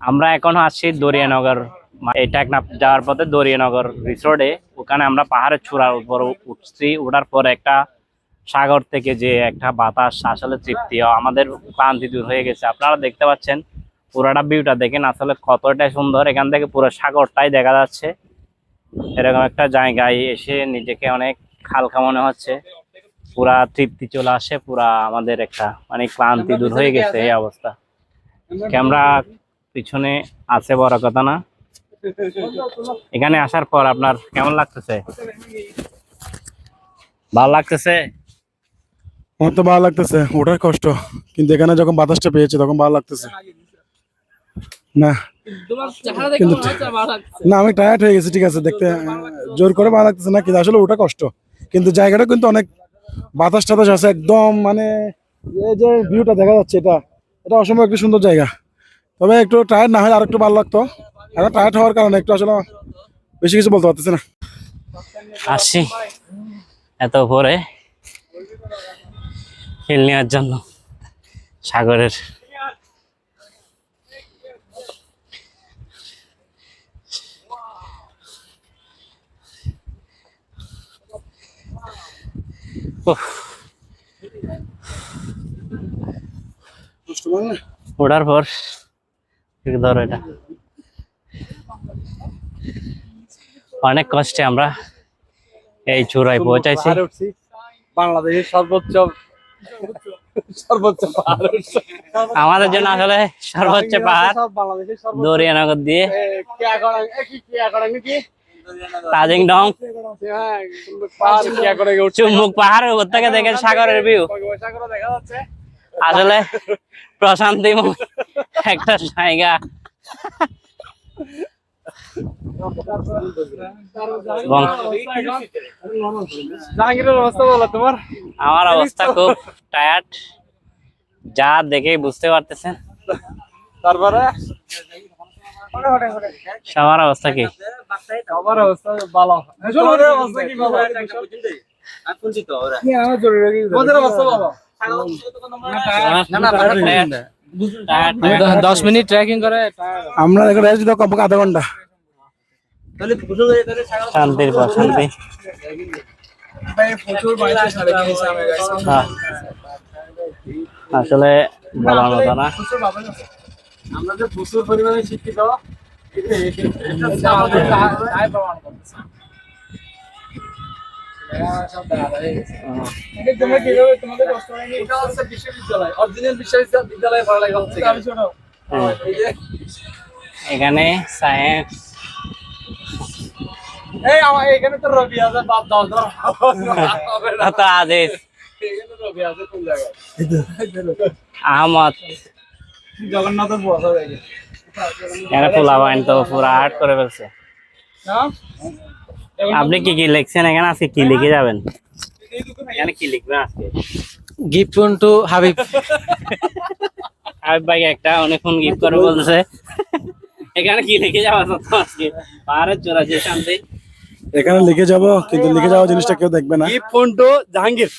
আমরা এখন আছি দরিয়ানগর। এই টেকনাফ যাওয়ার পথে দরিয়ানগর রিসোর্টে ওখানে আমরা পাহাড়ের চূড়ার উপর উঠছি। ওঠার পর একটা সাগর থেকে যে একটা বাতাস, আসলে তৃপ্তি। আমাদের ক্লান্তি দূর হয়ে গেছে। আপনারা দেখতে পাচ্ছেন, পুরাটা ভিউটা দেখেন আসলে কতটা সুন্দর। এখান থেকে পুরো সাগরটাই দেখা যাচ্ছে। এরকম একটা জায়গায় এসে নিজেকে অনেক হালকা মনে হচ্ছে। পুরা তৃপ্তি চলে আসে, পুরা আমাদের একটা মানে ক্লান্তি দূর হয়ে গেছে এই অবস্থা। ক্যামেরা পিছনে আছে, বড় কথা না। এখানে আসার পর আপনার কেমন লাগতেছে? ভালো লাগতেছে? আমার তো ভালো লাগতেছে ওঠার কষ্ট। কিন্তু এখানে যখন বাতাসটা পেয়েছে, তখন ভালো লাগতেছে। না না, আমি টায়ার্ড হয়ে গেছি, ঠিক আছে, দেখতে জোর করে ভালো লাগতেছে না, কিন্তু আসলে ওটা কষ্ট। কিন্তু জায়গাটা কিন্তু অনেক বাতাস টাতাস আছে, একদম মানে এই যে ভিউটা দেখা যাচ্ছে, এটা এটা অসম্ভব একটু সুন্দর জায়গা। তবে একটু টায়ার্ড না হয় আর একটু ভালো লাগতো। এখন টায়ার্ড হওয়ার কারণে একটু আসলে বেশি কিছু বলতে পারতেছি না। আসছি এত ভোরে হিল নেওয়ার জন্য সাগরের ওঠার পর ধরো এটা অনেক কষ্টে আমরা এই চূড়ায় পৌঁছাইছি বাংলাদেশের সর্বোচ্চ সর্বোচ্চ পাহাড়। আমাদের জন্য আসলে সর্বোচ্চ পাহাড় দরিয়ানগর দিয়ে? তাজিং ডং হ্যাঁ, পাহাড়। চুম্বুক পাহাড়ের উপর থেকে দেখে সাগরের ভিউ বঙ্গোপসাগরও দেখা যাচ্ছে। আসলে প্রশান্তি একটা জায়গা জাহাঙ্গীরের অবস্থা বলো তোমার আমার অবস্থা খুব টায়ার্ড যা দেখেই বুঝতে পারতেছেন তারপরে সবার অবস্থা কি আমার অবস্থা ভালো অবস্থা কি ভালো তোমাদের অবস্থা ভালো Tired. দশ মিনিট ট্রেকিং করে আমরা এখন রেস্ট দিতে কমপক্ষে আধা ঘণ্টা। শান্তির পর শান্তি। হ্যাঁ। আসলে বলার মতো না। আমরা যে প্রচুর পরিমাণে শিক্ষিত এখানে সায়েন্স এই আমার এখানে তো রবি আছে বাপ দাও। তো আদেশ। আহমদ। জগন্নাথের বসা হয়ে গেছে। এখানে পোলা বাইন তো পুরো আর্ট করে ফেলছে। না আপনি কি কি লিখছেন এখানে? আজকে কি লিখে যাবেন? এখানে কি লিখবেন আজকে? গিফট টু হাবিব হাবিব ভাই একটা অনেক ফোন গিফট করে বলছে। এখানে কি লিখে যাওয়া তো আজকে? পাহাড়ের চূড়া যে শান্তি। এখানে লিখে যাব কিন্তু লিখে যাওয়া জিনিসটা কেউ দেখবে না। Gift phone to Jahangir.